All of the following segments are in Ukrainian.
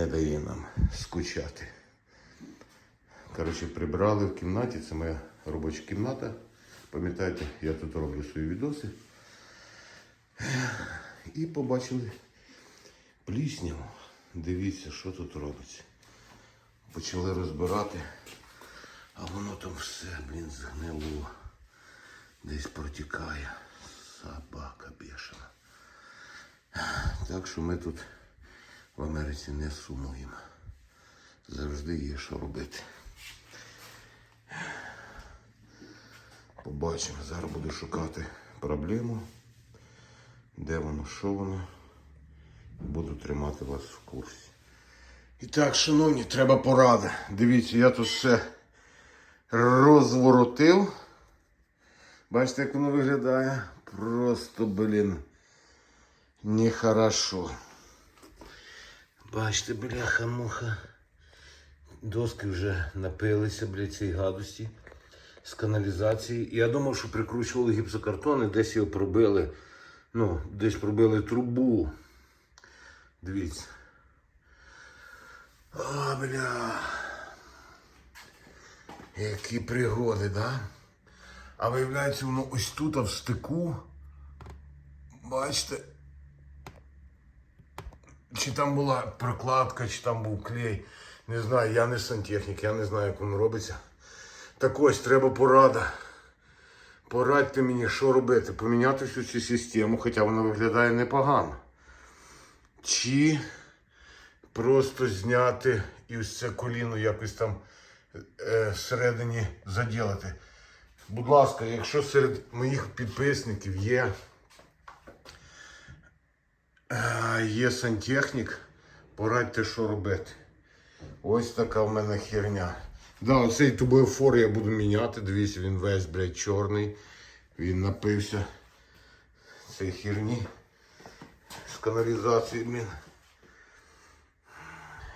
не дає нам скучати. Коротше, прибрали в кімнаті, це моя робоча кімната. Пам'ятаєте, я тут роблю свої відоси. І побачили плісняву. Дивіться, що тут робиться. Почали розбирати, а воно там все, блін, згнило. Десь протікає. Собака бешена. Так що ми тут в Америці не сумуємо. Завжди є що робити. Побачимо. Зараз буду шукати проблему. Де воно, що воно. Буду тримати вас в курсі. І так, шановні, треба порада. Дивіться, я тут все розворотив. Бачите, як воно виглядає? Просто, блін, нехорошо. Бачите, бляха-муха. Доски вже напилися, блядь, цієї гадості з каналізації. Я думав, що прикручували гіпсокартони, десь його пробили. Ну, десь пробили трубу. Дивіться. А, бля. Які пригоди, да? А виявляється, воно ось тут, а в стику. Бачите? Чи там була прокладка, чи там був клей. Не знаю, я не сантехнік, я не знаю, як воно робиться. Так ось треба порада. Порадьте мені, що робити, поміняти всю цю систему, хоча вона виглядає непогано. Чи просто зняти і ось це коліно якось там е, всередині заділити. Будь ласка, якщо серед моїх підписників є, е, є сантехнік, порадьте, що робити. Ось така в мене херня. Да, оцей тубофор я буду міняти. Дивіться, він весь, блядь, чорний. Він напився цієї херні з каналізації, блін.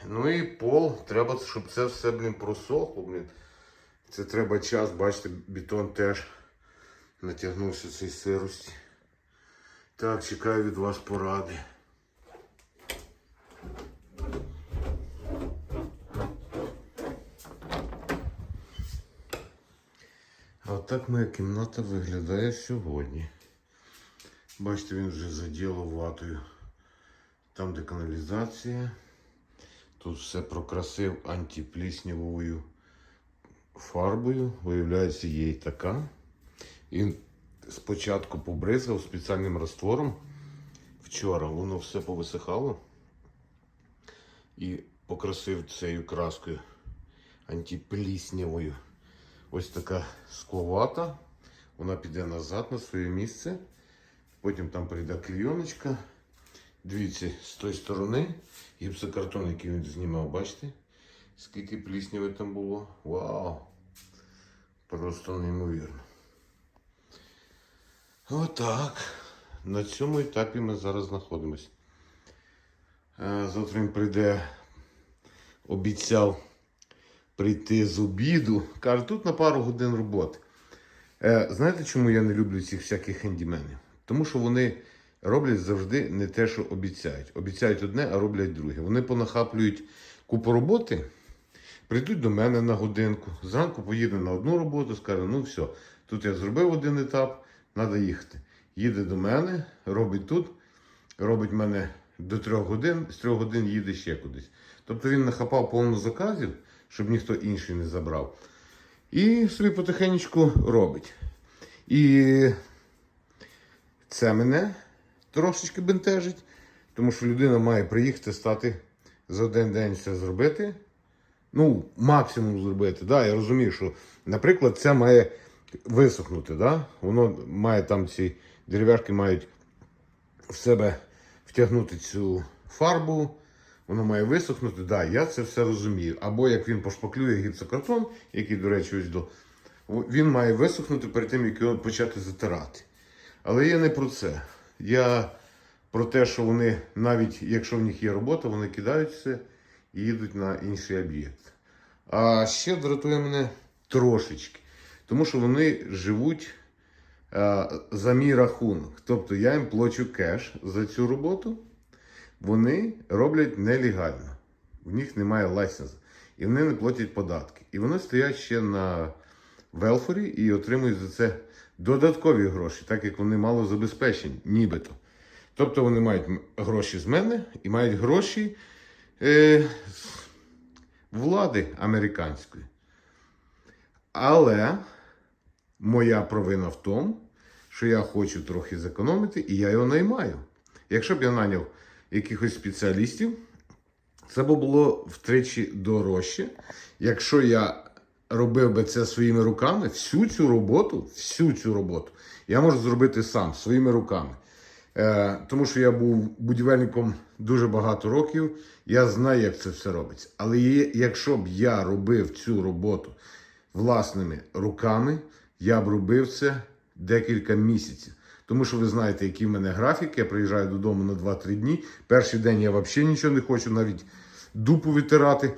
Ну і пол, треба, щоб це все, блін, просохло, блін. Це треба час, бачите, бетон теж натягнувся цей сирості. Так, чекаю від вас поради. А отак моя кімната виглядає сьогодні. Бачите, він вже заділив ватою. Там де каналізація. Тут все прокрасив антипліснявою фарбою. Виявляється, є і така. Він спочатку побризгав спеціальним раствором. Вчора воно все повисихало і покрасив цією краскою антипліснявою. Ось така скловата. Вона піде назад на своє місце. Потім там прийде клійоночка. Дивіться, з тої сторони гіпсокартон, який він знімав, бачите? Скільки плісняви там було. Вау! Просто неймовірно. Отак. На цьому етапі ми зараз знаходимося. Е, Завтра він прийде, обіцяв прийти з обіду. Каже, тут на пару годин роботи. Е, Знаєте, чому я не люблю цих всяких хендіменів? Тому що вони роблять завжди не те, що обіцяють. Обіцяють одне, а роблять друге. Вони понахаплюють купу роботи, прийдуть до мене на годинку, зранку поїде на одну роботу, скаже, ну все, тут я зробив один етап, треба їхати. Їде до мене, робить тут, робить мене до трьох годин, з трьох годин їде ще кудись. Тобто він нахапав повно заказів, щоб ніхто інший не забрав. І собі потихеньку робить. І це мене трошечки бентежить, тому що людина має приїхати, стати за один день все зробити. Ну, максимум зробити. Да, я розумію, що, наприклад, це має висохнути. Да? Воно має там ці дерев'яшки мають в себе втягнути цю фарбу. Воно має висохнути, да, я це все розумію. Або як він пошпаклює гіпсокартон, який, до речі, ось до. Він має висохнути перед тим, як його почати затирати. Але я не про це. Я про те, що вони, навіть якщо в них є робота, вони кидають все і їдуть на інший об'єкт. А ще дратує мене трошечки, тому що вони живуть е, за мій рахунок. Тобто я їм плачу кеш за цю роботу, вони роблять нелегально. в них немає лайсенсу. І вони не платять податки. І вони стоять ще на велфорі і отримують за це додаткові гроші, так як вони мало забезпечені, нібито. Тобто вони мають гроші з мене і мають гроші е, з влади американської. Але моя провина в тому, що я хочу трохи зекономити, і я його наймаю. Якщо б я наняв якихось спеціалістів, це б було втричі дорожче. Якщо я робив би це своїми руками, всю цю роботу, всю цю роботу я можу зробити сам своїми руками. Е, тому що я був будівельником дуже багато років, я знаю, як це все робиться. Але якщо б я робив цю роботу власними руками, я б робив це декілька місяців. Тому що ви знаєте, який в мене графік. Я приїжджаю додому на 2-3 дні. Перший день я взагалі нічого не хочу, навіть дупу витирати,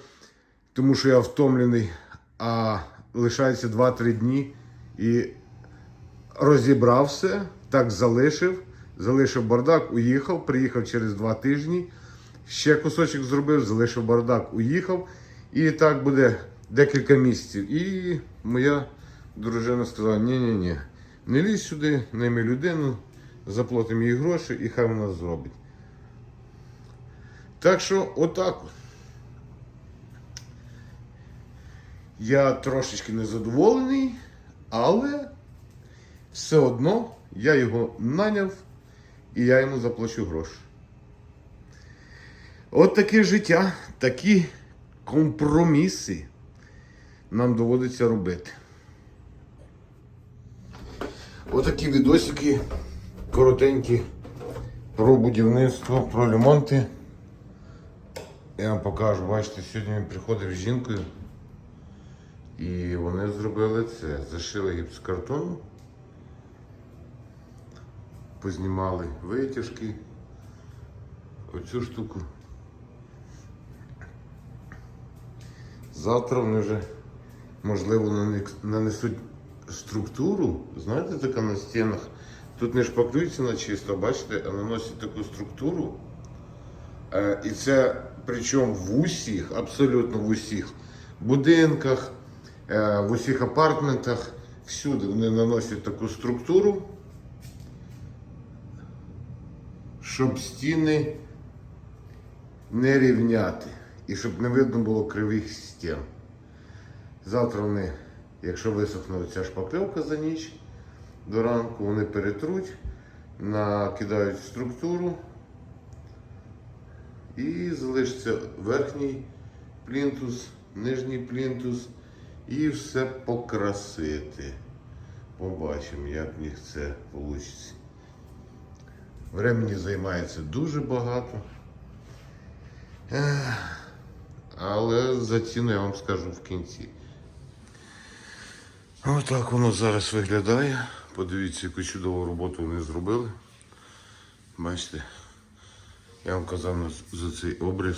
тому що я втомлений. А лишається 2-3 дні і розібрав все, так залишив, залишив бардак, уїхав, приїхав через 2 тижні, ще кусочок зробив, залишив бардак, уїхав. І так буде декілька місяців. І моя дружина сказала: ні-ні-ні, не лізь сюди, найми людину, заплатимо їй гроші і хай вона зробить. Так що, отак. Я трошечки незадоволений, але все одно я його наняв і я йому заплачу гроші. От таке життя, такі компроміси нам доводиться робити. Отакі відосики коротенькі про будівництво, про ремонти. Я вам покажу, бачите, сьогодні він приходив з жінкою. І вони зробили це. Зашили гіпсокартон, познімали витяжки, оцю штуку. Завтра вони вже, можливо, нане- нанесуть структуру. Знаєте, така на стінах. Тут не шпаклюється на чисто, бачите, а наносять таку структуру. Е, І це причому в усіх, абсолютно в усіх будинках, е, в усіх апартментах, всюди вони наносять таку структуру, щоб стіни не рівняти і щоб не видно було кривих стін. Завтра вони, якщо висохне ця шпакльовка за ніч, до ранку вони перетруть, накидають структуру. І залишиться верхній плінтус, нижній плінтус і все покрасити. Побачимо, як в них це вийде. Времені займається дуже багато. Але за ціну я вам скажу в кінці. Отак воно зараз виглядає. Подивіться, яку чудову роботу вони зробили. Бачите? Я вам казав за цей обріз.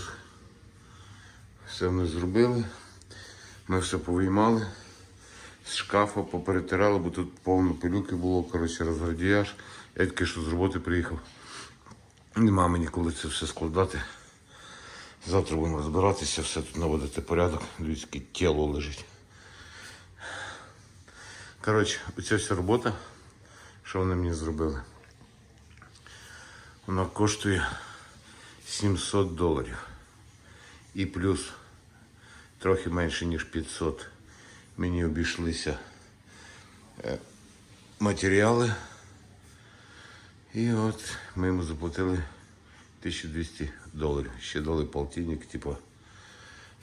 Все вони зробили. Ми все повиймали. З шкафа поперетирали, бо тут повно пилюки було, коротше, розградіяж. Я тільки що з роботи приїхав. Нема мені коли це все складати. Завтра будемо розбиратися, все тут наводити порядок. Дивіться, яке тіло лежить. Коротше, оця вся робота, що вони мені зробили. Вона коштує 700 доларів. І плюс трохи менше, ніж 500 мені обійшлися е, матеріали. І от ми йому заплатили 1200 доларів. Ще дали полтинник, типу,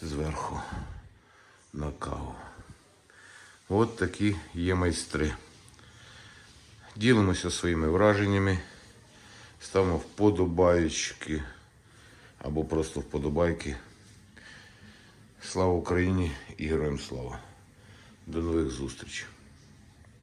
зверху на каву. От такі є майстри. Ділимося своїми враженнями, ставимо вподобаєчки або просто вподобайки. Слава Україні і героям слава. До нових зустрічей.